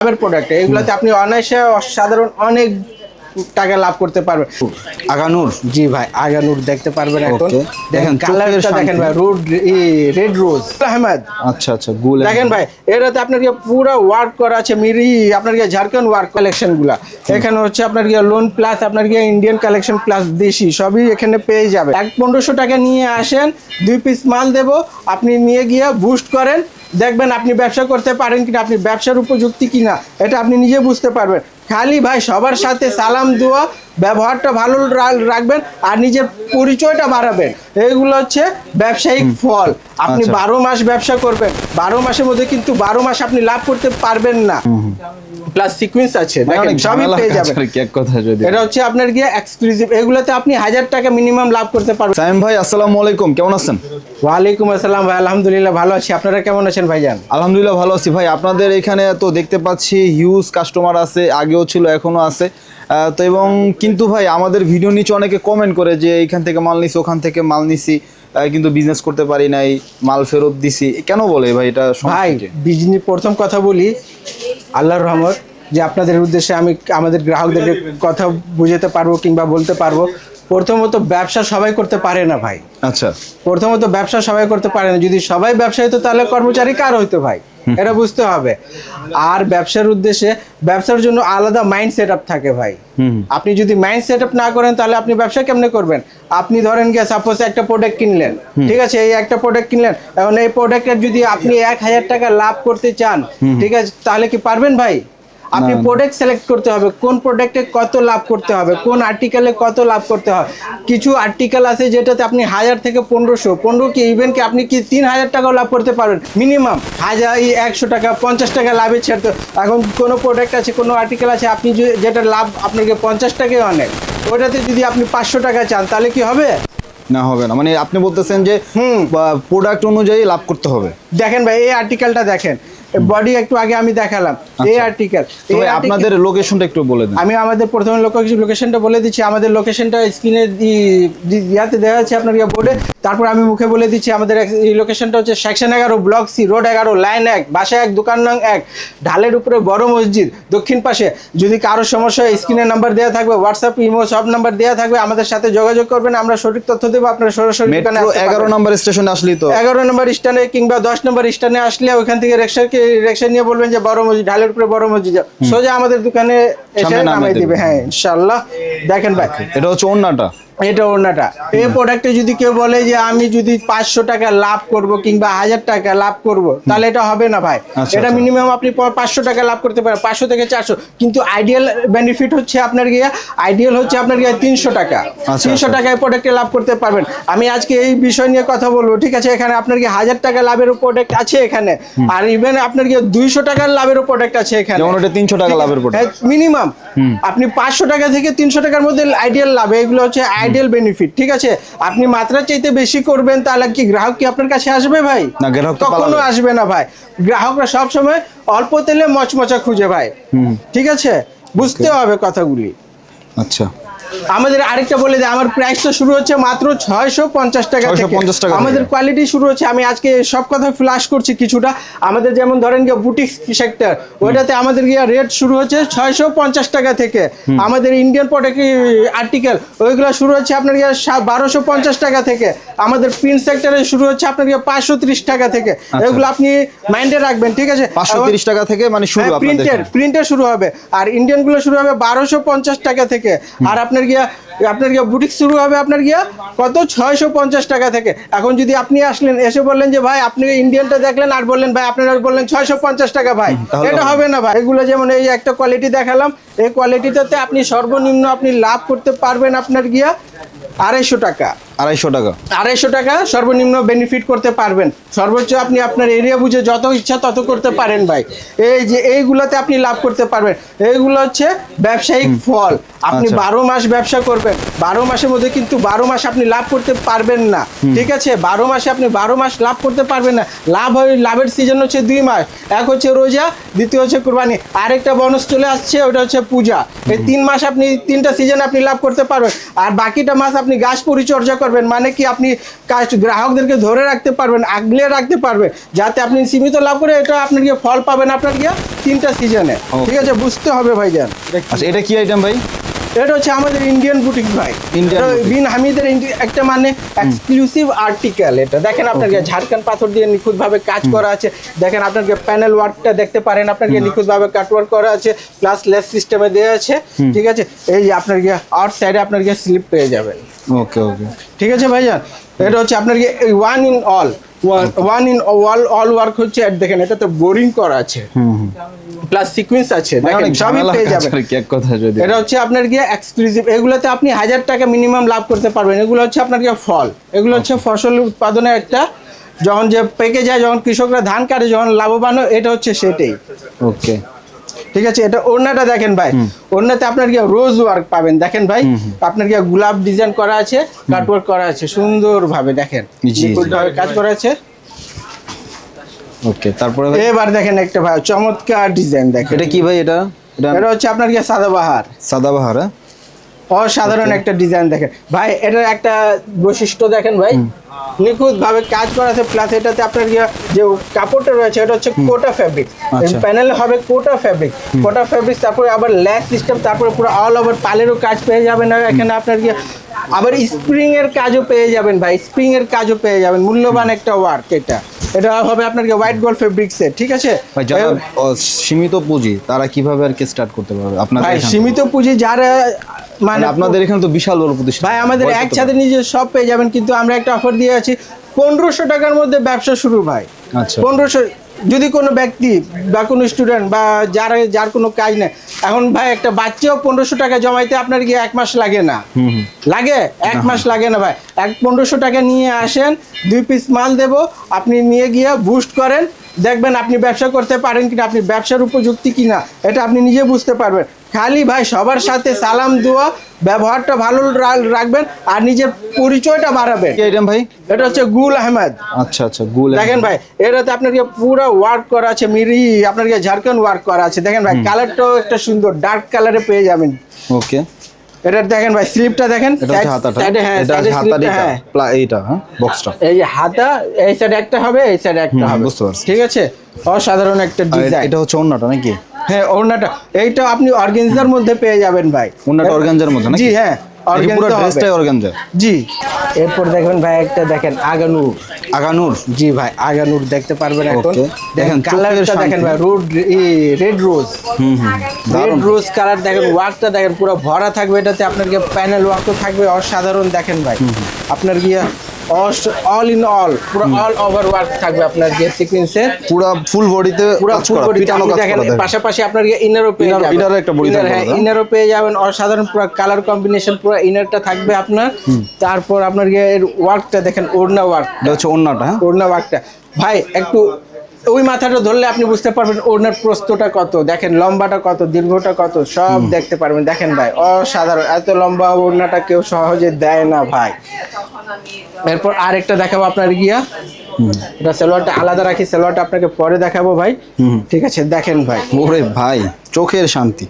Product এগুলোতে আপনি অনায়াসে অসাধারণ অনেক টাকা লাভ করতে পারবেন আগানুর। জি ভাই আগানুর দেখতে পারবেন এখন। দেখেন, কালারটা দেখেন ভাই রোড রেড রোজ আহমেদ। আচ্ছা আচ্ছা গুল দেখেন ভাই এটাতে আপনার গিয়ে পুরো ওয়ার্ক করা আছে মিরি আপনার গিয়ে ঝাড়খণ্ড ওয়ার্ক কালেকশনগুলা। এখানে হচ্ছে আপনার গিয়ে লোন প্লাস আপনার কি ইন্ডিয়ান কালেকশন প্লাস দেশি সবই এখানে পেয়ে যাবে। এক পনেরোশো টাকা নিয়ে আসেন দুই পিস মাল দেবো আপনি নিয়ে গিয়ে বুস্ট করেন। দেখবেন আপনি ব্যবসা করতে পারেন কিনা আপনি ব্যবসার উপযুক্তি কিনা এটা আপনি নিজে বুঝতে পারবেন। খালি ভাই সবার সাথে সালাম দেওয়া ব্যবহারটা ভালো রাখবেন আর নিজের পরিচয়টা বাড়াবেন। এইগুলো হচ্ছে ব্যবসায়িক ফল। আপনি আচ্ছা। বারো মাস ব্যবসা করবেন। বারো মাসের মধ্যে কিন্তু বারো মাস আপনি লাভ করতে পারবেন না। প্লাস সিকোয়েন্স আছে দেখেন, মানে সবই পেয়ে যাবেন। কি এক কথা যদি। এটা হচ্ছে আপনার গিয়ে এক্সক্লুসিভ এগুলোতে আপনি হাজার টাকা মিনিমাম লাভ করতে পারবেন। সাইম ভাই আসসালামু আলাইকুম কেমন আছেন? ওয়ালাইকুম আসসালাম ভাই আলহামদুলিল্লাহ ভালো আছি। আপনারা কেমন আছেন ভাইজান? আলহামদুলিল্লাহ ভালো আছি ভাই। আপনাদের এখানে তো দেখতে পাচ্ছি হিউজ কাস্টমার আছে আগেও ছিল এখনও আছে। তো এবং কিন্তু ভাই আমাদের ভিডিও নিচে অনেকে কমেন্ট করে যে এইখান থেকে মাল নিছি ওখান থেকে মাল নিছি কিন্তু বিজনেস করতে পারি নাই মাল ফেরত দিছি। কেন বলে ভাই এটা ভাই বিজনেস প্রথম কথা বলি আল্লাহর রহমত যে আপনাদের উদ্দেশ্যে আমি আমাদের গ্রাহকদেরকে কথা বুঝাতে পারব কিংবা বলতে পারব প্রথমত ব্যবসা সবাই করতে পারে না ভাই। আচ্ছা। প্রথমত ব্যবসা সবাই করতে পারে না। যদি সবাই ব্যবসা হতো তাহলে কর্মচারী কার হইতো ভাই? এটা বুঝতে হবে। আর ব্যবসার উদ্দেশ্যে ব্যবসার জন্য আলাদা মাইন্ড সেট আপ থাকে ভাই। আপনি যদি মাইন্ড সেট আপ না করেন তাহলে আপনি ব্যবসা কেমনে করবেন? আপনি ধরেন গিয়ে সাপোজ একটা প্রোডাক্ট কিনলেন ঠিক আছে? এই একটা প্রোডাক্ট কিনলেন এখন এই প্রোডাক্টের যদি আপনি এক হাজার টাকা লাভ করতে চান ঠিক আছে? তাহলে কি পারবেন ভাই? আপনি প্রোডাক্ট সিলেক্ট করতে হবে কোন প্রোডাক্টে কত লাভ করতে হবে কোন আর্টিকেলে কত লাভ করতে হবে। কিছু আর্টিকেল আছে যেটাতে আপনি হাজার থেকে পনেরোশো পনেরো কি ইভেন কি আপনি কি তিন হাজার টাকাও লাভ করতে পারবেন। মিনিমাম হাজার একশো টাকা পঞ্চাশ টাকা লাভে ছাড়তে এখন কোনো প্রোডাক্ট আছে কোনো আর্টিকেল আছে আপনি যেটা লাভ আপনাকে পঞ্চাশ টাকায় অনেক ওটাতে যদি আপনি পাঁচশো টাকা চান তাহলে কি হবে? না হবে না। মানে আপনি বলতেছেন যে হুম। প্রোডাক্ট অনুযায়ী লাভ করতে হবে। দেখেন ভাই এই আর্টিকেলটা দেখেন। বডি একটু আগে আমি দেখালাম। এই আচ্ছা। আর্টিকেল তো আপনাদের লোকেশনটা একটু বলে দেন। আমি আমাদের প্রথমে লোকেশনটা বলে দিচ্ছি। আমাদের লোকেশনটা স্ক্রিনে ইয়াতে দেওয়া আছে আপনার বোর্ডে তারপর আমি মুখে বলে দিচ্ছি আমাদের এই লোকেশনটা হচ্ছে সেকশন এগারো ব্লক সি রোড এগারো লাইন এক বাসা এক দোকান নং এক ঢালের উপরে বড় মসজিদ দক্ষিণ পাশে। যদি কারও সমস্যা হয় স্ক্রিনে নাম্বার দেওয়া থাকবে হোয়াটসঅ্যাপ ইমো সব নাম্বার দেওয়া থাকবে আমাদের সাথে যোগাযোগ করবেন। আমরা সঠিক তথ্য দেবো আপনার সরাসরি এগারো। নম্বর স্টেশনে আসলেই তো। এগারো নম্বর স্ট্যান্ডে কিংবা দশ নম্বর স্ট্যান্ডে আসলে ওখান থেকে রিক্সাকে রিক্সা নিয়ে বলবেন যে বড় মসজিদ ঢালের উপরে বড় মসজিদ যাও। সোজা আমাদের দোকানে এসে নামিয়ে দেবে। হ্যাঁ ইনশাল্লাহ দেখেন ভাই এটা হচ্ছে অন্যটা এটা ওনাটা এই প্রোডাক্টে যদি কেউ বলে যে আমি যদি পাঁচশো টাকা লাভ করব কিংবা হাজার টাকা লাভ করব তাহলে এটা হবে না ভাই। আচ্ছা, এটা আচ্ছা। মিনিমাম আপনি পাঁচশো টাকা লাভ করতে পারেন পাঁচশো থেকে চারশো। কিন্তু আইডিয়াল বেনিফিট হচ্ছে আপনার গিয়ে আইডিয়াল হচ্ছে আপনার গিয়ে তিনশো টাকা। আচ্ছা, তিনশো আচ্ছা। টাকায় প্রোডাক্টে লাভ করতে পারবেন। আমি আজকে এই বিষয় নিয়ে কথা বলব ঠিক আছে? এখানে আপনার কি হাজার টাকা লাভের প্রোডাক্ট আছে এখানে। আর ইভেন আপনার গিয়ে দুইশো টাকার লাভের প্রোডাক্ট আছে এখানে। 300 টাকা লাভের product। মিনিমাম আপনি পাঁচশো টাকা থেকে তিনশো টাকার মধ্যে আইডিয়াল লাভ এগুলো হচ্ছে আইডিয়াল বেনিফিট ঠিক আছে? আপনি মাত্রা চাইতে বেশি করবেন তাহলে কি গ্রাহক কি আপনার কাছে আসবে ভাই? না, গ্রাহক কখনো আসবে না ভাই। গ্রাহকরা সব সময় অল্প তেলে মচমচা খুঁজে ভাই। ঠিক আছে? বুঝতে হবে কথাগুলি। আচ্ছা। আমাদের আরেকটা বলে দেয় আমার প্রাইসটা শুরু হচ্ছে মাত্র ছয়শো পঞ্চাশ টাকা 650 টাকা আমাদের কোয়ালিটি শুরু হচ্ছে আমি আজকে সব কথা ফ্লাশ করছি কিছুটা। আমাদের যেমন ধরেন গিয়ে বুটিক সেক্টর ওইটাতে আমাদের গিয়ে রেট শুরু হচ্ছে ছয়শো পঞ্চাশ টাকা থেকে। আমাদের ইন্ডিয়ান প্রোডাক্ট আর্টিকেল ওইগুলো শুরু হচ্ছে আপনার গিয়ে বারোশো পঞ্চাশ টাকা থেকে। আমাদের প্রিন্ট সেক্টরে শুরু হচ্ছে আপনার গিয়ে পাঁচশো ত্রিশ টাকা থেকে। এগুলো আপনি মাইন্ডে রাখবেন ঠিক আছে? পাঁচশো তিরিশ টাকা থেকে মানে শুরু আপনাদের প্রিন্টের এখানে। শুরু হবে। আর ইন্ডিয়ানগুলো শুরু হবে বারোশো পঞ্চাশ টাকা থেকে। আর আপনার গিয়া আপনার গিয়া বুটিক শুরু হবে আপনার গিয়া কত? ছয়শো পঞ্চাশ টাকা থেকে। এখন যদি আপনি আসলেন এসে বললেন যে ভাই আপনি ইন্ডিয়ানটা দেখলেন আর বললেন ভাই আপনারা বললেন ছয়শো পঞ্চাশ টাকা ভাই। এটা হবে। না ভাই। এগুলো যেমন এই একটা কোয়ালিটি দেখালাম এই কোয়ালিটিটাতে আপনি সর্বনিম্ন আপনি লাভ করতে পারবেন আপনার গিয়া। আড়াইশো টাকা। আড়াইশো টাকা। আড়াইশো টাকা সর্বনিম্ন বেনিফিট করতে পারবেন। সর্বোচ্চ আপনি আপনার এরিয়া বুঝে যত ইচ্ছা তত করতে পারেন ভাই। এই যে এইগুলোতে আপনি লাভ করতে পারবেন। এইগুলো হচ্ছে ব্যবসায়িক ফল। আপনি আচ্ছা। বারো মাস ব্যবসা করবেন। বারো মাসের মধ্যে কিন্তু বারো মাস আপনি লাভ করতে পারবেন না। ঠিক আছে? বারো মাসে আপনি বারো মাস লাভ করতে পারবেন না। লাভ হয় লাভের সিজন হচ্ছে দুই মাস। এক হচ্ছে রোজা দ্বিতীয় হচ্ছে কুরবানি। আরেকটা বোনাস চলে আসছে ওটা হচ্ছে পূজা। এই তিন মাস আপনি তিনটা সিজন আপনি লাভ করতে পারবেন। আর বাকিটা মাস আপনি আপনি গাছ পরিচর্যা করবেন মানে কি আপনি কাজ গ্রাহকদেরকে ধরে রাখতে পারবেন আগলে রাখতে পারবেন যাতে আপনি সীমিত লাভ করে এটা আপনার গিয়ে ফল পাবেন আপনার গিয়ে তিনটা সিজনে ঠিক আছে বুঝতে হবে ভাইজান। আচ্ছা এটা কি আইটেম ভাই? এটা হচ্ছে আমাদের ইন্ডিয়ান বুটিক ভাই। বিন হামিদের একটা মানে এক্সক্লুসিভ আর্টিকেল এটা। দেখেন আপনাকে ঝাড়খান্ড পাথর দিয়ে নিখুঁত ভাবে কাজ করা আছে। দেখেন আপনাকে প্যানেল ওয়ার্কটা দেখতে পারেন আপনাকে নিখুঁত ভাবে কাট ওয়ার্ক করা আছে প্লাস লেস সিস্টেমে দেওয়া আছে। ঠিক আছে? এই যে আপনার গিয়ে আউট সাইডে আপনার গিয়ে স্লিপ পেয়ে যাবেন। ওকে ওকে ঠিক আছে ভাইজান? এটা হচ্ছে আপনার গিয়ে one in all one in all all work হচ্ছে আর দেখেন এটা তো বোরিং করা আছে। প্লাস সিকোয়েন্স আছে। মানে দেখেন সবই পেয়ে যাবেন। কি, এক কথা যদি। এটা হচ্ছে আপনার গিয়ে এক্সক্লুসিভ এগুলোতে আপনি হাজার টাকা মিনিমাম লাভ করতে পারবেন। এগুলো হচ্ছে আপনার গিয়ে ফল। এগুলো হচ্ছে ফসল উৎপাদনের একটা যখন যে পেকে যায় যখন কৃষকরা ধান কাটে যখন লাভবান এটা হচ্ছে সেটাই। ওকে ঠিক আছে? এটা ওড়নাটা দেখেন ভাই। ওড়নাতে আপনার কি রোজ ওয়ার্ক পাবেন দেখেন ভাই? আপনার কি গোলাপ ডিজাইন করা আছে কাটওয়ার্ক করা আছে সুন্দরভাবে দেখেন। কাজ করা আছে। ওকে তারপরে এবার দেখেন একটা ভাই চমৎকার ডিজাইন দেখেন। এটা কি ভাই এটা? এটা এটা হচ্ছে আপনার কি সাদাবাহার সাদাবাহার হ্যাঁ? অসাধারণ একটা ডিজাইন দেখেন। ভাই এটার একটা বৈশিষ্ট্য দেখেন ভাই। নিখুঁত ভাবে কাজ করা আছে প্লাস এটাতে আপনার যে কাপড়টা রয়েছে এটা হচ্ছে কোটা ফ্যাব্রিক আচ্ছা। প্যানেল হবে কোটা ফ্যাব্রিক কোটা ফ্যাব্রিক তারপরে আবার ল্যাস সিস্টেম তারপরে পুরো অল ওভার পালেরও কাজ পেয়ে যাবেন আর এখানে আপনার গিয়ে আবার স্প্রিং এর কাজও পেয়ে যাবেন ভাই। স্প্রিং এর কাজও পেয়ে যাবেন। মূল্যবান একটা ওয়ার্ক এটা। এটা হবে আপনার হোয়াইট গোল্ড ফেব্রিক্সে ঠিক আছে? যারা সীমিত পুঁজি তারা কীভাবে আর কি স্টার্ট করতে পারবে? আপনার ভাই সীমিত পুঁজি যারা? মানে মানে আপনাদের এখানে তো বিশাল বড় প্রতিষ্ঠান। ভাই আমাদের? একসাথে নিজে সব পেয়ে যাবেন কিন্তু আমরা একটা অফার দিয়ে আছি। পনেরোশো টাকার মধ্যে ব্যবসা শুরু ভাই। আচ্ছা। পনেরোশো যদি কোনো ব্যক্তি বা কোনো স্টুডেন্ট বা যার যার কোনো কাজ নেই এখন ভাই একটা বাচ্চাও পনেরোশো টাকা জমাইতে আপনার গিয়ে এক মাস লাগে না। লাগে? এক মাস লাগে না ভাই। এক পনেরোশো টাকা নিয়ে আসেন দুই পিস মাল দেব আপনি নিয়ে গিয়ে বুস্ট করেন দেখবেন আপনি ব্যবসা করতে পারেন কিনা আপনি ব্যবসার উপযুক্তি কিনা এটা আপনি নিজে বুঝতে পারবেন। খালি ভাই সবার সাথে সালাম দোয়া ব্যবহারটা ভালো রাখবেন আর নিজের পরিচয়টা বাড়াবেন। আইটেম ভাই? এটা হচ্ছে গুল আহমেদ। আচ্ছা আচ্ছা গুল দেখেন ভাই এটাতে আপনাকে পুরো ওয়ার্ক করা আছে মিরি আপনাকে ঝাড়খন্ড ওয়ার্ক করা আছে। দেখেন ভাই কালারটাও একটা সুন্দর ডার্ক কালারে পেয়ে যাবেন। ওকে এটা দেখেন ভাই স্লিপটা দেখেন সাইডে হ্যাঁ সাইডে স্লিপটা হ্যাঁ। এইটা হ্যাঁ বক্সটা এই যে হাতা এই সাইডে একটা হবে এই সাইডে একটা হবে। বুঝতে পারছি। ঠিক আছে? অসাধারণ একটা ডিজাইন এটা হচ্ছে অন্যটা নাকি? হ্যাঁ ওড়নাটা। এইটা আপনি অর্গেনজার মধ্যে পেয়ে যাবেন ভাই। অন্যটা অর্গানজার মধ্যে নাকি? জি হ্যাঁ। পুরো ড্রেসটাই অর্গানজা জি। এরপর দেখবেন ভাই একটা দেখেন আগানুর। আগানুর? জি ভাই আগানুর দেখতে পারবেন এখন। দেখেন দেখেন, কালারটা দেখেন ভাই road red rose hmm hmm. Red rose colour দেখেন ওয়ার্কটা দেখেন পুরো ভরা থাকবে এটাতে আপনার প্যানেল ওয়ার্কও থাকবে অসাধারণ দেখেন ভাই। আপনার গিয়ে অল ইন অল পুরো অল ওভার ওয়ার্ক থাকবে আপনার যে সিকোয়েন্সের পুরো ফুল বডিতে পুরো ফুল বডিতে আপনি দেখেন পাশাপাশি আপনার ইনারও পেয়ে যাবেন। ইনারও একটা বডি থাকবে হ্যাঁ। ইনারও পেয়ে যাবেন অসাধারণ পুরো কালার কম্বিনেশন পুরো ইনারটা থাকবে আপনার। তারপর আপনার এর ওয়ার্কটা দেখেন ওড়না ওয়ার্ক এটা হচ্ছে অন্যটা হ্যাঁ। ওড়না ওয়ার্কটা ভাই একটু ওই মাথাটা ধরলে আপনি বুঝতে পারবেন ওড়নার প্রস্তটা কত দেখেন লম্বাটা কত দীর্ঘটা কত সব দেখতে পারবেন। দেখেন ভাই অসাধারণ এত লম্বা ওড়নাটা কেউ সহজে দেয় না ভাই। এরপর আরেকটা দেখাবো আপনার গিয়া। এটা সালোয়ারটা আলাদা রাখি সালোয়ারটা আপনাকে পরে দেখাবো ভাই। হুম। ঠিক আছে দেখেন ভাই। ওরে ভাই চোখের শান্তি।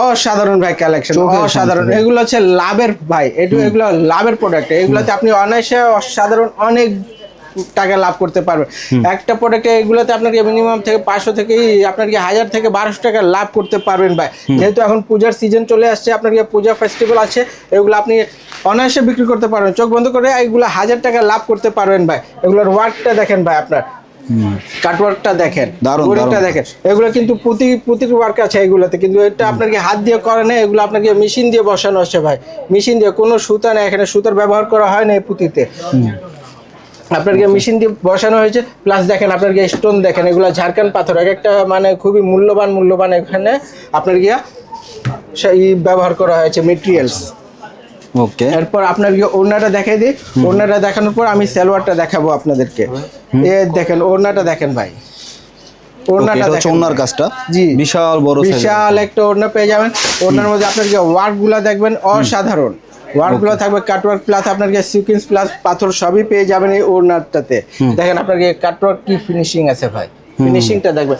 অসাধারণ ভাই কালেকশন অসাধারণ। এগুলো হচ্ছে লাভের ভাই এটু এগুলো লাভের প্রোডাক্ট এগুলোতে আপনি অনায়াসে অসাধারণ অনেক টাকা লাভ করতে পারবেন একটা প্রোডাক্টে এগুলোতে আপনাকে মিনিমাম থেকে পাঁচশো থেকে আপনার কি হাজার থেকে বারোশো টাকা লাভ করতে পারবেন ভাই। যেহেতু এখন পূজার সিজন চলে আসছে আপনার কি পূজা ফেস্টিভ্যাল আছে এগুলো আপনি অনায়াসে বিক্রি করতে পারবেন। চোখ বন্ধ করে এগুলো হাজার টাকা লাভ করতে পারবেন ভাই। এগুলোর ওয়ার্কটা দেখেন ভাই আপনার। কাটওয়ার্কটা দেখেন দেখেন। এগুলো কিন্তু প্রতি ওয়ার্ক আছে এগুলোতে কিন্তু এটা আপনাকে হাত দিয়ে করে না এগুলো আপনাকে মেশিন দিয়ে বসানো হচ্ছে ভাই। মেশিন দিয়ে কোনো সুতা নেই এখানে সুতার ব্যবহার করা হয় না এই পুঁতিতে। আপনাকে মেশিন দিয়ে বসানো হয়েছে প্লাস দেখেন আপনার গিয়ে স্টোন দেখেন এগুলো ঝাড়খান্ড পাথর এক একটা মানে খুবই মূল্যবান মূল্যবান এখানে আপনার গিয়া সেই ব্যবহার করা হয়েছে মেটেরিয়ালস ওকে এরপর আপনার গিয়ে ওড়নাটা দেখাই দিই। ওড়নাটা দেখানোর পর আমি সালোয়ারটা দেখাবো আপনাদেরকে। এ দেখেন ওড়নাটা দেখেন ভাই। ওড়নাটা দেখেন। কাজটা। জি। বিশাল বড় বিশাল একটা ওড়না পেয়ে যাবেন। ওড়নার মধ্যে আপনার যে ওয়ার্কগুলা দেখবেন অসাধারণ। ওয়ার্কগুলো থাকবে কাটওয়ার্ক প্লাস আপনার যে সিকুয়েন্স প্লাস পাথর সবই পেয়ে যাবেন এই ওড়নাটাতে। দেখেন আপনার যে কাটওয়ার্ক কি ফিনিশিং আছে ভাই। ফিনিশিংটা দেখবেন।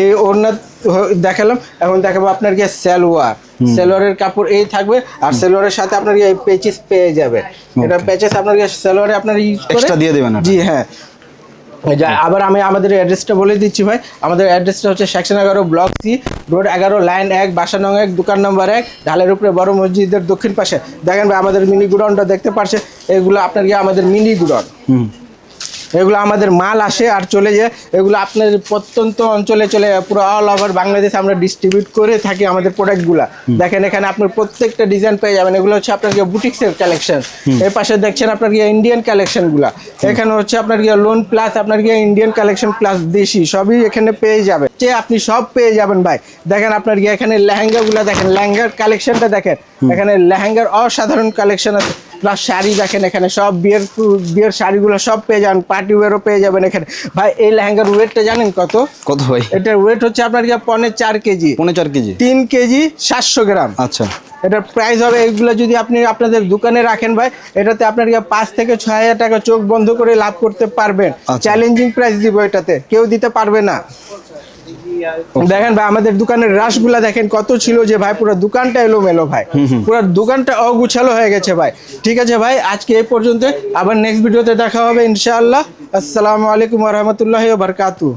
এই ওড়না দেখালাম এখন দেখাবো আপনার গিয়ে সালোয়ার সালোয়ারের কাপড় এই থাকবে আর সালোয়ারের সাথে আপনার এই পেচিস পেয়ে যাবে এটা প্যাচেস আপনার সেলোয়ারে আপনার ইউজ করে দিয়ে দেবেন জি হ্যাঁ। আবার আমি আমাদের অ্যাড্রেসটা বলে দিচ্ছি ভাই। আমাদের অ্যাড্রেসটা হচ্ছে সেকশন এগারো ব্লক সি রোড এগারো লাইন এক বাসানং এক দোকান নম্বর এক ঢালের উপরে বড় মসজিদের দক্ষিণ পাশে। দেখেন ভাই আমাদের মিনি গুডাউনটা দেখতে পারছে। এগুলো আপনার গিয়ে আমাদের মিনি গুডাউন হুম। এগুলো আমাদের মাল আসে আর চলে যায়। এগুলো আপনার প্রত্যন্ত অঞ্চলে চলে যায়। পুরো অল ওভার বাংলাদেশ আমরা ডিস্ট্রিবিউট করে থাকি আমাদের প্রোডাক্টগুলো দেখেন এখানে আপনার প্রত্যেকটা ডিজাইন পেয়ে যাবেন। এগুলো হচ্ছে আপনার গিয়ে বুটিক্সের কালেকশন এর পাশে দেখছেন আপনার গিয়ে ইন্ডিয়ান কালেকশনগুলো এখানে হচ্ছে আপনার গিয়ে লোন প্লাস আপনার গিয়ে ইন্ডিয়ান কালেকশন প্লাস দেশি। সবই এখানে পেয়ে যাবেন। যে আপনি সব পেয়ে যাবেন ভাই। দেখেন আপনার গিয়ে এখানে লেহেঙ্গাগুলো দেখেন। লেহেঙ্গার কালেকশনটা দেখেন। এখানে লেহেঙ্গার অসাধারণ কালেকশন আছে। প্লাস শাড়ি দেখেন এখানে সব বিয়ের বিয়ের শাড়িগুলো সব পেয়ে যাবেন পার্টি ওয়ারও পেয়ে যাবেন এখানে। ভাই এই লেহেঙ্গার ওয়েটটা জানেন কত? কত ভাই? এটার ওয়েট হচ্ছে আপনার কি পনে চার কেজি। পৌনে চার কেজি। তিন কেজি সাতশো গ্রাম। আচ্ছা। এটার প্রাইস হবে এইগুলো যদি আপনি আপনাদের দোকানে রাখেন ভাই এটাতে আপনার গিয়ে পাঁচ থেকে ছয় হাজার টাকা চোখ বন্ধ করে লাভ করতে পারবেন। চ্যালেঞ্জিং প্রাইস দিব এটাতে কেউ দিতে পারবে না। দেখেন ভাই আমাদের দোকানের রাশগুলা দেখেন কত ছিল যে ভাই পুরো দোকানটা এলো মেলো ভাই পুরো দোকানটা অগুছালো হয়ে গেছে ভাই। ঠিক আছে ভাই আজকে এই পর্যন্ত। আবার নেক্সট ভিডিওতে দেখা হবে ইনশাআল্লাহ। আসসালামু আলাইকুম রহমতুল্লাহ বারকাতু